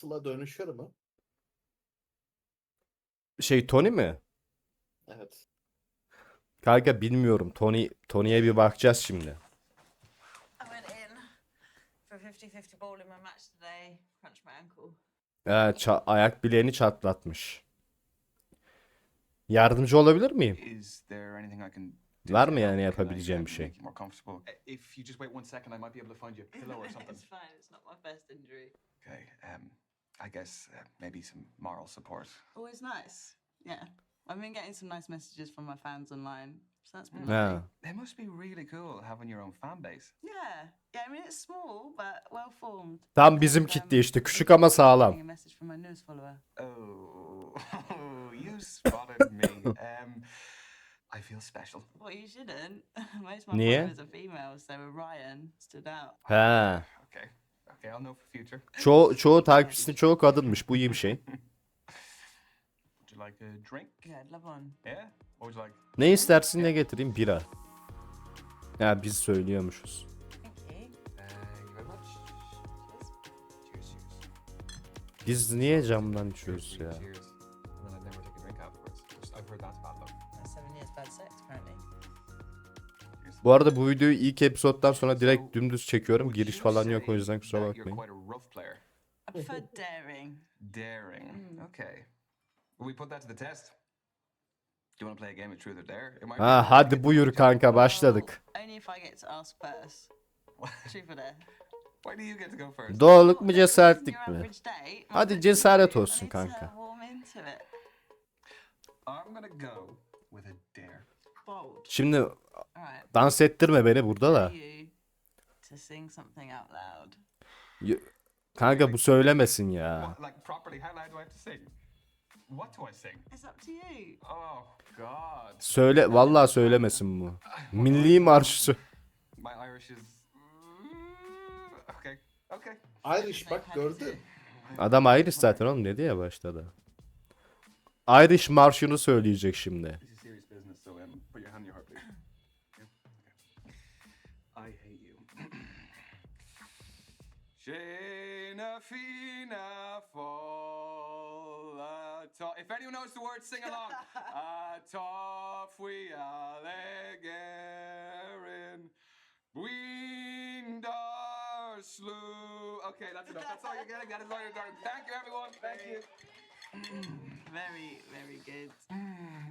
Sıla dönüşür mü? Şey Tony mi? Evet. Kanka bilmiyorum. Tony Tony'ye bir bakacağız şimdi. I went in for a 50-50 ball in my match today. Crunched my ankle. Ee, ça- ayak bileğini çatlatmış. Yardımcı olabilir miyim? Is there anything I can do Var to mı yani help? Can I, yapabileceğim bir şey? make you more comfortable? Uh, If you just wait one second, I might be able to find you a pillow or something. it's fine. It's not my first injury. Okay. Um, I guess uh, maybe some moral support. Always nice. Yeah. I've been getting some nice messages from my fans online. So that's been Ha. lovely. It must be really cool having your own fan base. Yeah. Yeah, I mean, it's small, but well formed. Tam bizim kitle işte. Küçük ama sağlam. A message from my newest follower. Oh, you spotted me. Um, I feel special. Well, you shouldn't. Most of my Niye? followers are female, so Ryan stood out. He. Okay. Çoğu, çoğu takipçisinin çoğu kadınmış. Bu iyi bir şey. Would you like a drink? Yeah, I'd love one. Yeah? What would you like? Ne istersin ne getireyim? Bira. Ya biz söylüyormuşuz. Biz niye camdan içiyoruz ya? Bu arada bu videoyu ilk episoddan sonra direkt dümdüz çekiyorum. Giriş falan yok o yüzden kusura bakmayın. daring. Daring. Mm. Okay. We put that to the test? Do you want to play a game of truth or dare? Ha hadi buyur kanka başladık. Only if I get to ask first. Truth or dare? Why do you get to go first? Doğruluk mu cesaretlik mi? Hadi cesaret olsun kanka. I'm gonna go with a dare. Şimdi dans ettirme beni burada da. Kanka bu söylemesin ya. Oh. Söyle vallahi söylemesin bu. Milli marşı. Irish bak gördün. Adam Irish zaten oğlum dedi ya başta da. Irish marşını söyleyecek şimdi. Shayna Fina fall. If anyone knows the words, sing along. Atop we are legerin. Windar slew. Okay, that's enough. That's all you're getting. That is all you're getting. Thank you, everyone. Thank you. Very, very good.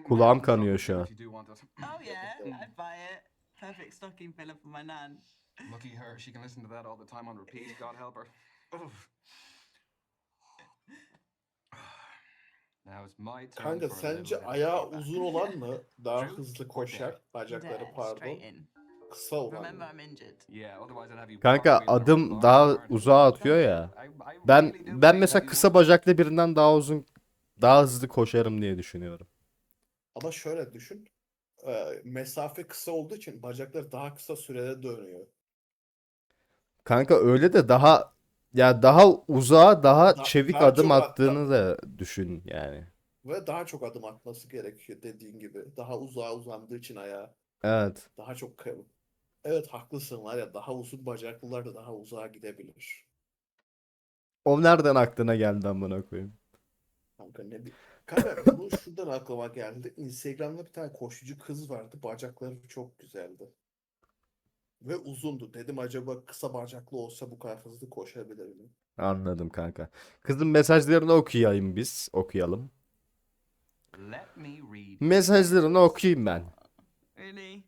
Kulağım kanıyor şu an. If you do want it. Oh yeah, I'd buy it. Perfect stocking filler for my nan. Lucky her, she can listen to that all the time on repeat. God help her. Oof. Now it's my turn. Kanka for a sence little ayağı feedback. uzun olan mı daha hızlı koşar? Bacakları pardon. in. Kısa olan Remember, mı? I'm injured. Yeah, otherwise I'd have you Kanka adım daha hard. uzağa atıyor ya. I- I Ben really do ben believe mesela that kısa bacaklı birinden daha uzun daha hızlı koşarım diye düşünüyorum. Ama şöyle düşün. e, mesafe kısa olduğu için bacaklar daha kısa sürede dönüyor. Kanka öyle de daha ya daha uzağa daha Da- çevik daha adım çok at- attığını da düşün yani. Ve daha çok adım atması gerekiyor dediğin gibi. Daha uzağa uzandığı için ayağı. Evet. Daha çok kı- Evet haklısın var ya daha uzun bacaklılar da daha uzağa gidebilir. O nereden aklına geldi amına koyayım? Kanka ne bi- Kanka bu şuradan aklıma geldi. Instagram'da bir tane koşucu kız vardı. Bacakları çok güzeldi. Ve uzundu. Dedim acaba kısa bacaklı olsa bu kadar hızlı koşabilir mi? Anladım kanka. Kızın mesajlarını okuyayım biz. Okuyalım. Let me read. Mesajlarını okuyayım ben. Really? I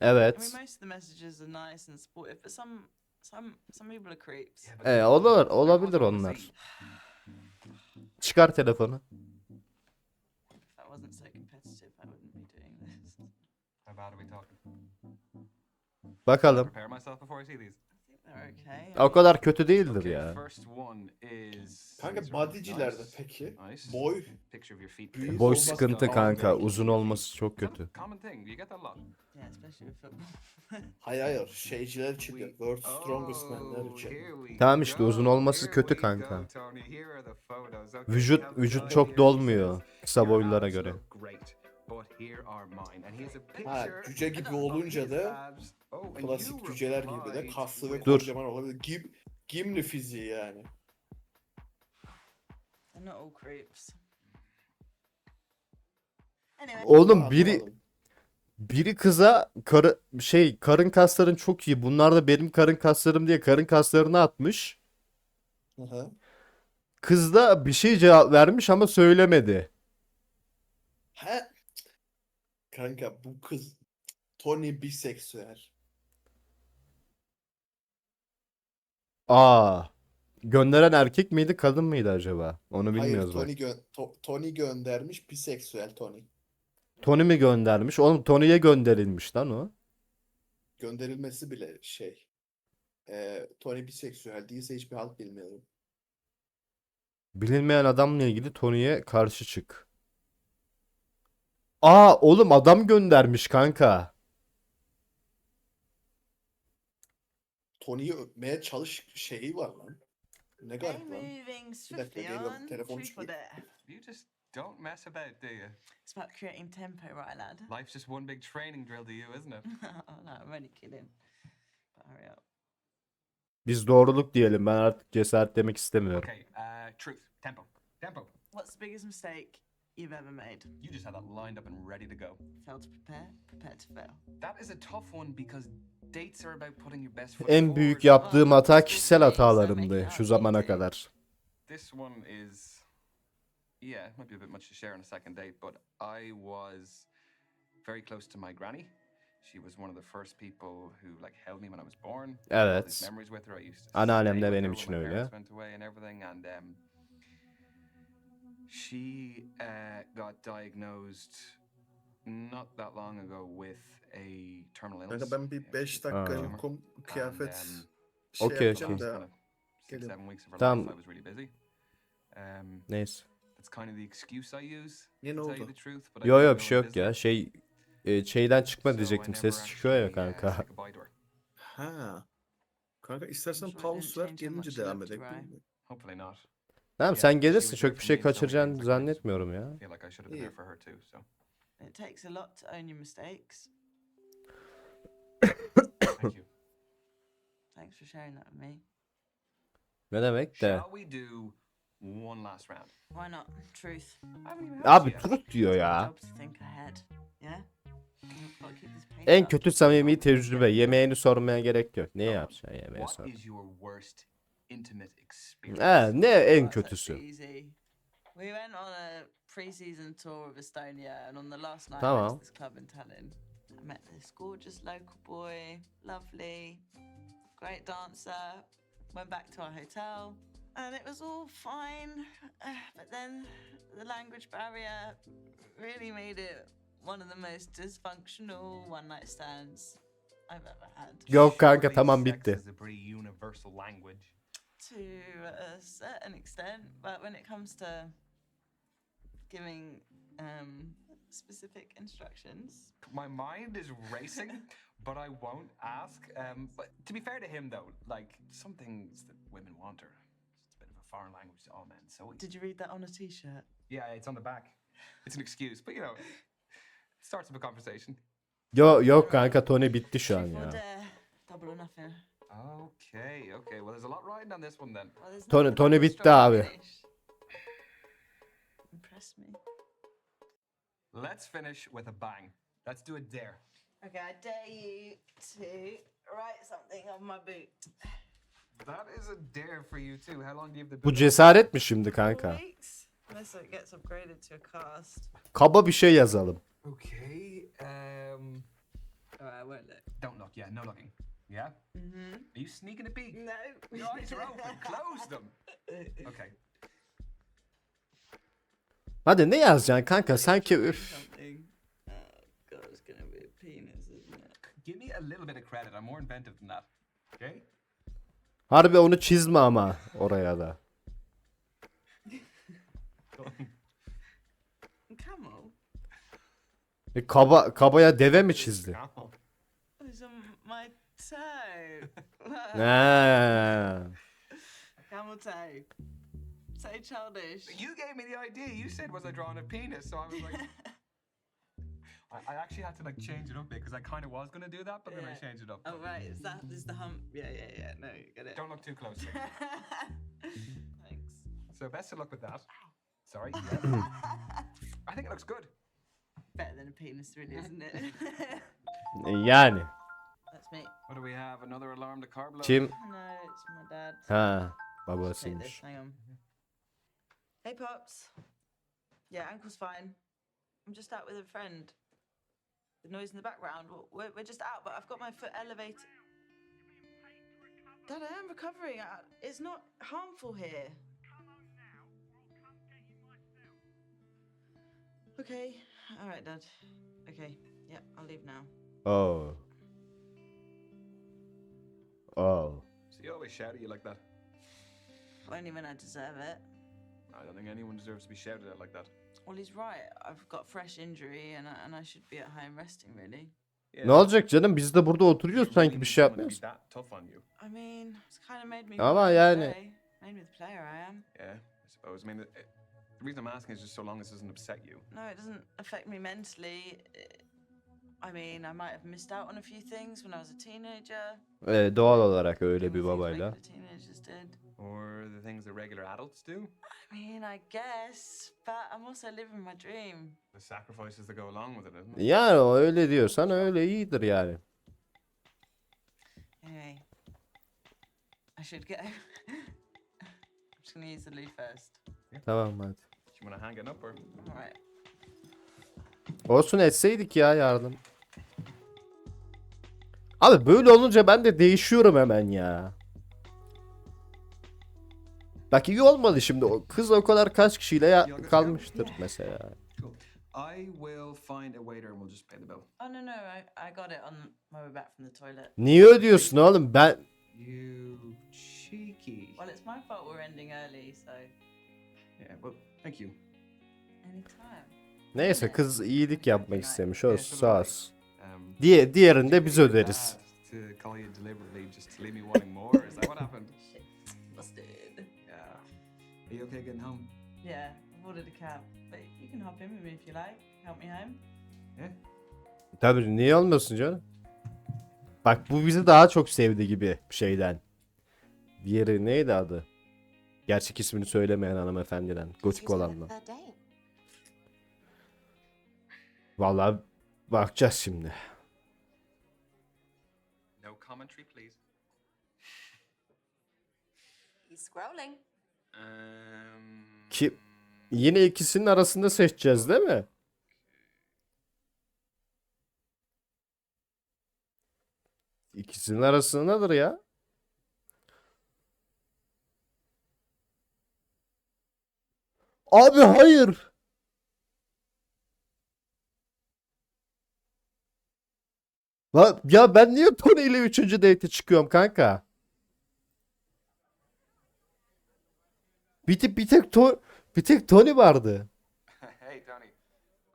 Evet. mean, most of the messages are nice and supportive, but some, some, some people are creeps. Yeah, but E, olur, olabilir onlar. Çıkar telefonu. Okay. O kadar kötü değildir ya. Kanka bodycilerde peki boy büyük. Boy sıkıntı kanka. Uzun olması çok kötü. Hayır hayır şeyciler için de World Strongest Men'ler Oh, için. Tamam işte, uzun olması kötü kanka. Vücut vücut çok dolmuyor kısa boylulara göre. Ha cüce gibi olunca da. Oh, klasik you cüceler gibi de kaslı ve Dur. kocaman olabilir. Gim, gimli fiziği yani. Anyway. Oğlum biri biri kıza karı şey karın kasların çok iyi. Bunlar da benim karın kaslarım diye karın kaslarını atmış. Hı hı. Kız da bir şey cevap vermiş ama söylemedi. He. Kanka bu kız Tony biseksüel. Aa. Gönderen erkek miydi, kadın mıydı acaba? Onu Hayır bilmiyoruz bak. Tony, gö- To- Tony göndermiş biseksüel Tony. Tony mi göndermiş? Oğlum Tony'ye gönderilmiş lan o. Gönderilmesi bile şey. Ee, Tony biseksüel değilse hiçbir halt bilmiyorum. Bilinmeyen adamla ilgili Tony'ye karşı çık. Aa oğlum adam göndermiş kanka. Tony'yi öpmeye çalış şeyi var lan. Ne garip lan. moving swiftly dakika, geliyorum. on. Telefon Truth or çıkıyor. dare? You just don't mess about, do you? It's about creating tempo, right, lad? Life's just one big training drill to you, isn't it? oh no, I'm only kidding. But hurry up. Biz doğruluk diyelim. Ben artık cesaret demek istemiyorum. Okay, uh, truth. Tempo. Tempo. What's the biggest mistake you've ever made? You just had that lined up and ready to go. Failed to prepare, prepared to fail. That is a tough one because dates are about putting your best foot En büyük yaptığım hata kişisel hatalarımdı şu zamana kadar. This one is, yeah, might be a bit much to share on a second date, but I was very close to my granny. She was one of the first people who like held me when I was born. Evet. memories with her. I used to Anneannem de benim için öyle. and everything, and um, she uh, got diagnosed not that long ago with a terminal illness. Kanka ben bir yeah, 5 which is dakika tumor. kom kıyafet And, um, şey Okey, yapacağım okey. da. her Tamam. life, I was really busy. Um, Neyse. that's kind of the excuse I use. Niye ne to tell you oldu? the truth, but I Yo yo bir şey yok ya. Şey e, şeyden çıkma diyecektim. Ses çıkıyor ya uh, kanka. Ha. Kanka istersen pause ver gelince devam edelim. Hopefully not. Tamam sen gelirsin çok bir şey kaçıracağını zannetmiyorum ya. I feel like I should have been İyi. there for her too. So It takes a lot to own your mistakes. thank you. Thanks for sharing that with me. Ne demek de. Shall we do one last round? Why not? Truth. I haven't even asked Abi tut diyor ya. job to think ahead. Yeah? En kötü samimi tecrübe. Yemeğini sormaya gerek yok. Ne yapacaksın yemeğe What sor. Is intimate experience? He, ne en kötüsü? easy. We went on a pre-season tour of Estonia, and on the last night, oh, I Tamam. went to this club in Tallinn. I met this gorgeous local boy, lovely, great dancer. Went back to our hotel, and it was all fine. But then the language barrier really made it one of the most dysfunctional one-night stands I've ever had. Yok kanka Surely tamam sex bitti. is a pretty universal language. To a certain extent, but when it comes to giving um, specific instructions, My mind is racing, but I won't ask. Um, but to be fair to him, though, like some things that women want are it's a bit of a foreign language to all men. So did you read that on a T-shirt? yeah, it's on the back. It's an excuse, but you know, it starts up a conversation. Yo yok kanka Tony bitti şu an Truth or ya. Double or nothing. Okay, okay. Well, there's a lot riding on this one then. Well, there's Tony- nothing Tony bitti strong abi. finish. Impress me. Let's finish with a bang. Let's do a dare. Okay, I dare you to write something on my boot. That is a dare for you too. How long do you have the Bu cesaret mi şimdi kanka? weeks, unless it gets upgraded to a cast. Kaba bir şey yazalım. Okay. Um, Alright, I won't look. don't look. Yeah, no looking. Yeah. Mm-hmm. Are you sneaking a peek? No. Your eyes are open. Close them. Okay. Hadi ne yazacaksın kanka sanki üf. Oh god, it's gonna be a penis, isn't it? Give me a little bit of credit. I'm more inventive than that. Okay. Harbi onu çizme ama oraya da. Camel? E, kaba kabaya deve mi çizdi? Camel. My toe. Ha. Ah. Camel toe. So childish. You gave me the idea. You said, "Was I drawing a penis?" So I was like, I, I actually had to like change it up a bit because I kind of was gonna do that, but then I changed it up. Oh right, is that is the hump? Yeah, yeah, yeah. No, you get it. Don't look too close. Thanks. So So best of luck with that. Sorry. yeah. I think it looks good. Better than a penis, really, isn't it? Yani. That's me. What do we have? Another alarm to car blow? Kim? No, it's my dad. Ha. Take. Babasıymış. Hang on. Hey, pops. Yeah, ankle's fine. I'm just out with a friend. The noise in the background. We're, we're just out, but I've got my foot elevated. Dad, I am recovering. I- It's not harmful here. Okay. All right, Dad. Okay. Yeah, I'll leave now. Oh. Oh. So you always shout at you like that. Only when I deserve it. I don't think anyone deserves to be shouted at like that. Well, he's right. I've got fresh injury, and I, and I should be at home resting, really. Yeah. Ne olacak canım? Biz de burada oturuyoruz sanki bir şey yapmıyoruz. I mean, it's kind of made me. Ama yani-. Made me the player I am. Yeah, I suppose. I mean, the, the reason I'm asking is just so long as it doesn't upset you. No, it doesn't affect me mentally. I mean, I might have missed out on a few things when I was a teenager. Ee, doğal olarak öyle bir babayla. regular Teenagers did. Or the things that regular adults do. I mean, I guess, but I'm also living my dream. The sacrifices that go along with it, isn't it? Yani o öyle diyorsan öyle iyidir yani. Anyway, I should go. I'm just gonna use the loo first. Tamam hadi. You want to hang it up or? All right. Olsun etseydik ya yardım. Abi böyle olunca ben de değişiyorum hemen ya. Bak iyi olmadı şimdi. O kız o kadar kaç kişiyle ya kalmıştır mesela. I will find a waiter and we'll just pay the bill. Oh no no, I, I got it on my way back from the toilet. Niye ödüyorsun oğlum? Ben You cheeky. Well, it's my fault we're ending early, so Yeah, well, thank you. anytime. neyse kız iyilik yapmak istemiş. Olsun sağ olsun. Diye diğerini de you biz öderiz. bad To call you deliberately just to leave me wanting more. Is that what happened? Shit, busted. Yeah. Are you okay getting home? Yeah, I've ordered a cab, but you can hop in with me if you like. Help me home. Yeah. Tabii niye olmasın canım? Bak bu bizi daha çok sevdi gibi şeyden. Diğeri neydi adı? Gerçek ismini söylemeyen hanımefendiden. Gotik olanla. Vallahi bakacağız şimdi. No commentary, please. He's scrolling. Um. Ki yine ikisinin arasında seçeceğiz değil mi? İkisinin arasındadır ya. Abi hayır. La- Ya ben niye Tony ile 3. date çıkıyorum kanka? Bir tek bir tek to bir tek Tony vardı. hey, Tony.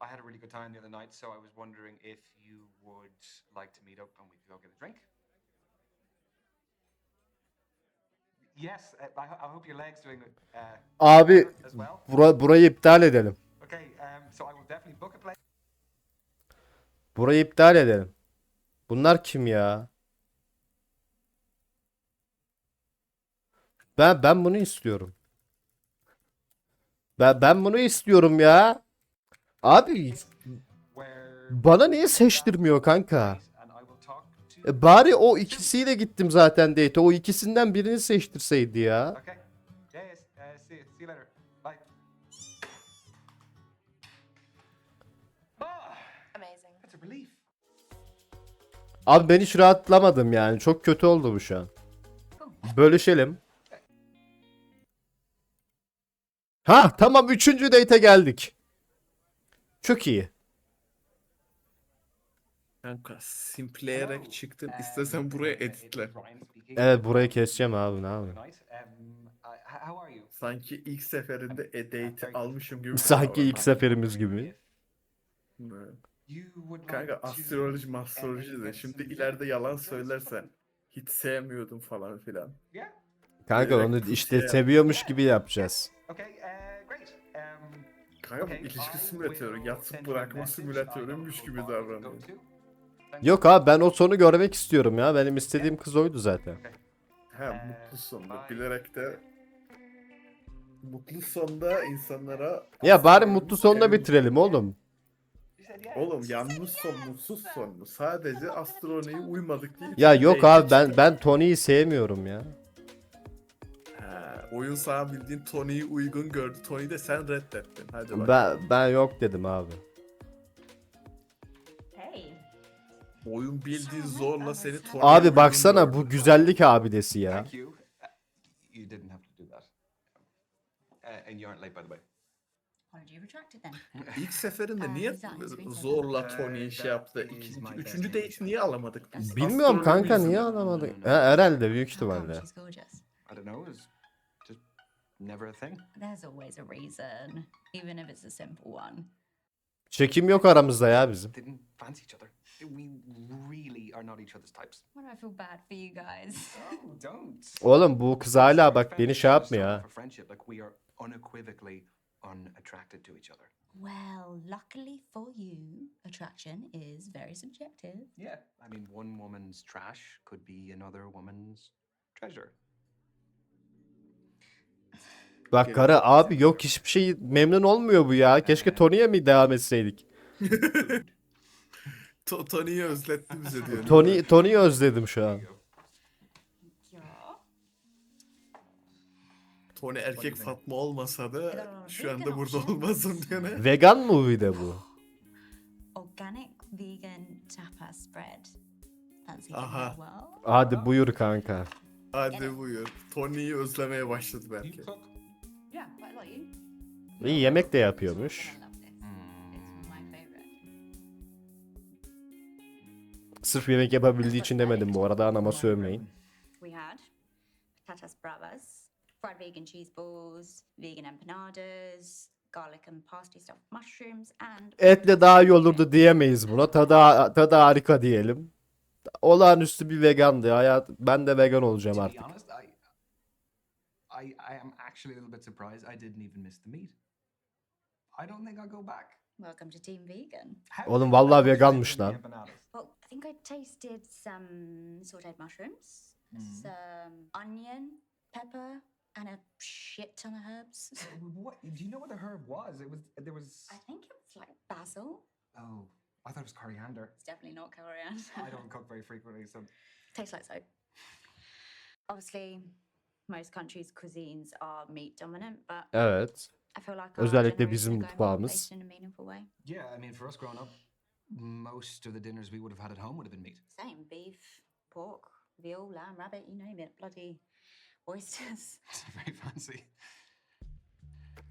I had a really good time the other night, so I was wondering if you would like to meet up and we could go get a drink. Yes, uh, I, ho- I hope your leg's doing uh, Abi as well. bura, burayı iptal edelim. Okay, um, so I will definitely book a place. Burayı iptal edelim. Bunlar kim ya? Ben ben bunu istiyorum. Ben ben bunu istiyorum ya. Abi bana niye seçtirmiyor kanka? E bari o ikisiyle gittim zaten date. O ikisinden birini seçtirseydi ya. Amazing. that's a relief. Abi ben hiç rahatlamadım yani. Çok kötü oldu bu şu an. Bölüşelim. Ha tamam üçüncü date'e geldik. Çok iyi. Kanka simpleyerek. Um, İstesen buraya editle. Evet burayı keseceğim abi ne yapayım. Sanki ilk seferinde e-date almışım gibi. Sanki ilk seferimiz gibi. Evet. You would like Kanka astroloji uh, mastroloji de şimdi ileride yalan söylersen hiç sevmiyordum falan filan. Kanka onu işte seviyormuş gibi yapacağız. Okay. Uh. Um, Kanka bu ilişki simülatörü, yatsıp bırakma simülatörüymüş gibi davranıyor. Yok abi ben o sonu görmek istiyorum ya. Benim istediğim kız oydu zaten. He Ee, mutlusun da bye. bilerek de Mutlu sonda insanlara Ya bari mutlu sonla sevim- bitirelim oğlum. Oğlum yalnız son mutsuz son mu? Sadece astronomiye uymadık değil. Ya yok abi ben ben Tony'yi sevmiyorum ya. Ha, oyun sana bildiğin Tony'yi uygun gördü. Tony de sen reddettin. Hadi bak. Ben ben yok dedim abi. Hey. Oyun bildiğin zorla seni Tony'ye Abi uygun baksana gördü. bu güzellik abidesi ya. Thank you. Uh, you didn't have to do that. Uh, and you aren't late, by the way. Apology retracted then. İlk seferinde Ee, niye zorla Ee, Tony'yi şey yaptı? İkinci, üçüncü date niye alamadık biz? Bilmiyorum kanka niye alamadık? Ha, herhalde büyük ihtimalle. She's gorgeous. I don't know. It's just never a thing. There's always a reason, even if it's a simple one. Çekim yok aramızda ya bizim. Didn't fancy each other. We really are not each other's types. Why do I feel bad for you guys? Oh, don't. Oğlum bu kız hala bak beni şey yapmıyor ha. For friendship, like we are unequivocally unattracted to each other. well, luckily for you, attraction is very subjective. Yeah, I mean, one woman's trash could be another woman's treasure. Bak karı abi yok hiçbir şey memnun olmuyor bu ya. Keşke Tony'ye mi devam etseydik? To- Tony'yi özletti bize diyor. Tony Tony'yi özledim şu an. Tony erkek Fatma olmasa da şu anda burada options. olmazdım diyor ne? Vegan movie de bu. Organic vegan tapas spread. Fancy Aha. Hadi buyur kanka. Hadi buyur. Tony'yi özlemeye başladı belki. You cook? Yeah, quite like you. İyi yemek de yapıyormuş. Sırf yemek yapabildiği için demedim bu arada anama sövmeyin. We had patatas bravas, fried vegan cheese balls, vegan empanadas, garlic and parsley stuffed mushrooms, and Etle daha iyi olurdu diyemeyiz buna. Tadı, tadı harika diyelim. Olağanüstü bir vegandı. Hayat, ben de vegan olacağım To be artık. honest, I, I, I am actually a little bit surprised I didn't even miss the meat. I don't think I'll go back. welcome to Team Vegan. How Oğlum did vallahi miss veganmış the lan. empanadas? Well, I think I tasted some sauteed mushrooms, some onion, pepper, and a shit ton of herbs. What? Do you know what the herb was? It was there was. I think it was like basil. Oh, I thought it was coriander. It's definitely not coriander. I don't cook very frequently, so Tastes like soap. Obviously, most countries' cuisines are meat dominant, but Evet. I feel like Özellikle bizim are mutfağımız. in a meaningful way. yeah. I mean, for us growing up, most of the dinners we would have had at home would have been meat. Same beef, pork, veal, lamb, rabbit, you name it. Bloody oysters. Very fancy.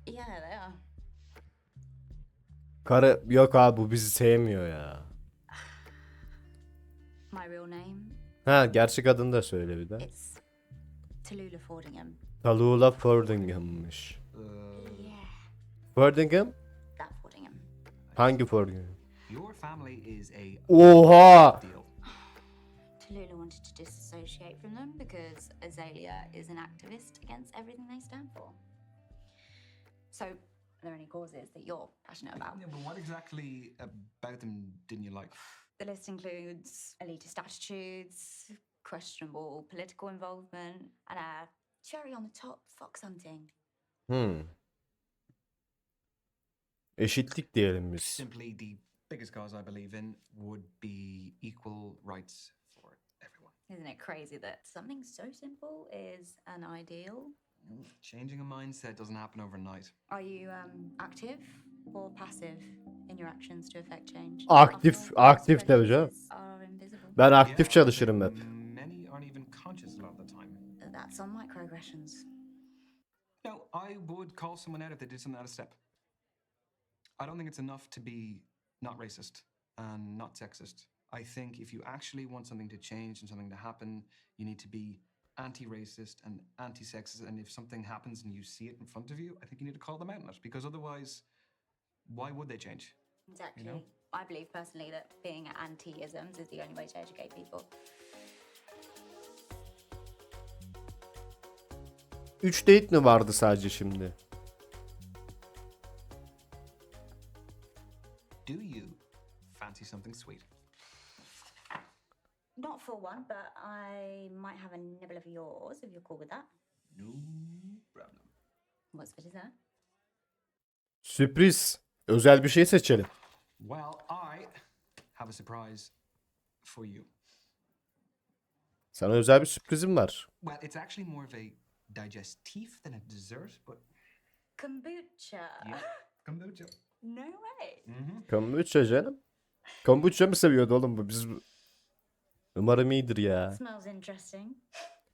yeah, they are. Karı yok abi bu bizi sevmiyor ya. My real name, Ha gerçek adını da söyle bir de. it's Tallulah Fordingham. Tallulah Fordingham'mış. Uh, Yeah, Fordingham? that Fordingham. Hangi Fordingham? your family is a Oha! deal. Azalea is an activist against everything they stand for. So, are there any causes that you're passionate about? Yeah, but what exactly about them didn't you like? The list includes elitist attitudes, questionable political involvement, and a cherry on the top fox hunting. Hmm. Eşitlik diyelim biz. Simply, the biggest cause I believe in would be equal rights for everyone. Isn't it crazy that something so simple is an ideal? Changing a mindset doesn't happen overnight. Are you um, active or passive in your actions to affect change? Aktif- After all, most aktif tabii canım. prejudices are invisible. Ben aktif çalışırım hep. Many aren't even conscious a lot of the time. That's on microaggressions. No, I would call someone out if they did something out of step. I don't think it's enough to be not racist and not sexist. I think if you actually want something to change and something to happen, you need to be anti-racist and anti-sexist. And if something happens and you see it in front of you, I think you need to call them out on it because otherwise, why would they change? Exactly. know? I believe personally that being anti-isms is the only way to educate people. Üç date mi vardı sadece şimdi? Do you fancy something sweet? Not for one, but I might have a nibble of yours if you're cool with that. No problem. What's for dessert? Sürpriz. Özel bir şey seçelim. Well, I have a surprise for you. Sana özel bir sürprizim var. Well, it's actually more of a digestif than a dessert, but Kombucha. yeah, kombucha. No way. Mm-hmm. Kombucha canım. Kombucha mı seviyordu oğlum bu? Biz Umarım iyidir ya. Smells interesting.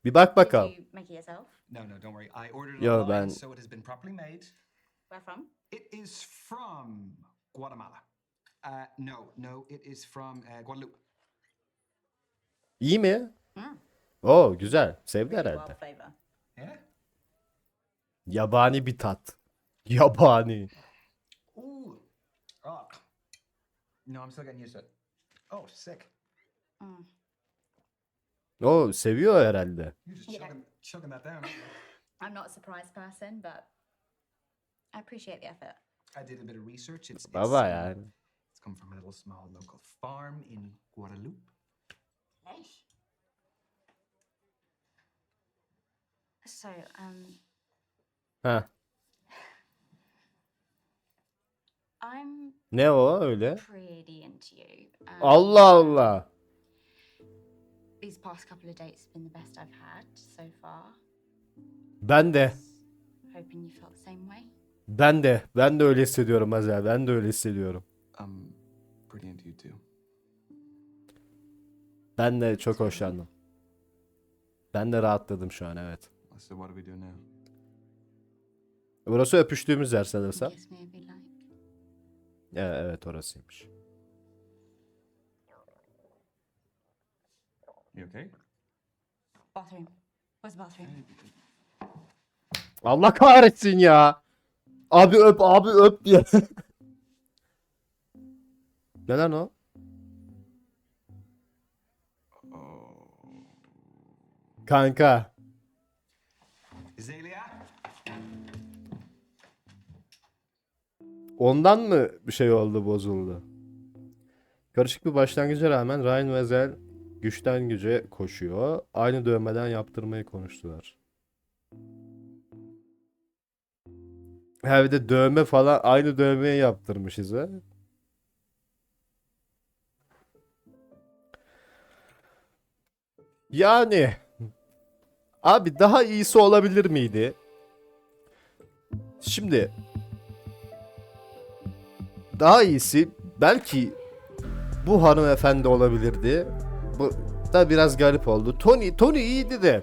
Bir bak Did bakalım. you make it yourself? No, no, don't worry. I ordered it Yo, online, ben- so it has been properly made. Where from? It is from Guatemala. Uh, no, no, it is from uh, Guadeloupe. İyi mi? Mm. Oo güzel. Sevdi Really herhalde. wild. Yeah. Yabani bir tat. Yabani. Ooh. Oh. No, I'm still getting used to it. Oh, sick. Mm. O seviyor herhalde. You're just chugging, chugging that down. I'm not a surprise person, but I appreciate the effort. I did a bit of research. It's, it's, Baba um, yani. It's come from a little small local farm in Guadeloupe. Nice. So, um, Ha. I'm Ne o öyle? pretty into you. Um, Allah Allah. These past couple of dates have been the best I've had so far. Ben de. Hoping you felt the same way. Ben de. Ben de öyle hissediyorum Azel. Ben de öyle hissediyorum. I'm pretty into you too. Ben de çok hoşlandım. Ben de rahatladım şu an evet. So what do we do now? Burası öpüştüğümüz yer sanırsam. Kiss me if you like. Evet, evet orasıymış. You okay? Bathroom. Where's the bathroom? Allah kahretsin ya. Abi öp abi öp diye. ne lan o? Oh. Kanka. Azalea? Ondan mı bir şey oldu bozuldu? Karışık bir başlangıca rağmen Ryan ve Zel güçten güce koşuyor. Aynı dövmeden yaptırmayı konuştular. Ha bir de dövme falan aynı dövmeyi yaptırmışız ha. Yani abi daha iyisi olabilir miydi? Şimdi daha iyisi belki bu hanımefendi olabilirdi. Bu da biraz garip oldu. Tony Tony iyiydi de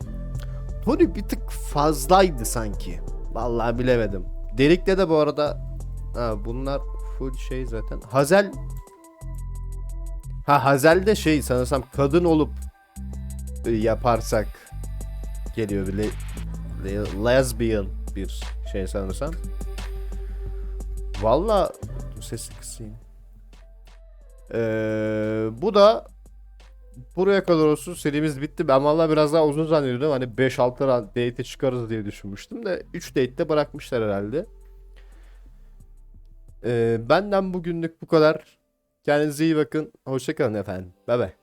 Tony bir tık fazlaydı sanki. Vallahi bilemedim. Delik'te de bu arada ha, bunlar full şey zaten. Hazel Ha Hazel de şey sanırsam kadın olup e, yaparsak geliyor bir le- le- lesbian bir şey sanırsam. Valla sesi kısayım. Ee, bu da buraya kadar olsun serimiz bitti. Ben valla biraz daha uzun zannediyordum. Hani 5-6 ra- date çıkarız diye düşünmüştüm de 3 date'de bırakmışlar herhalde. Ee, benden bugünlük bu kadar. Kendinize iyi bakın. Hoşçakalın efendim. Bay bay.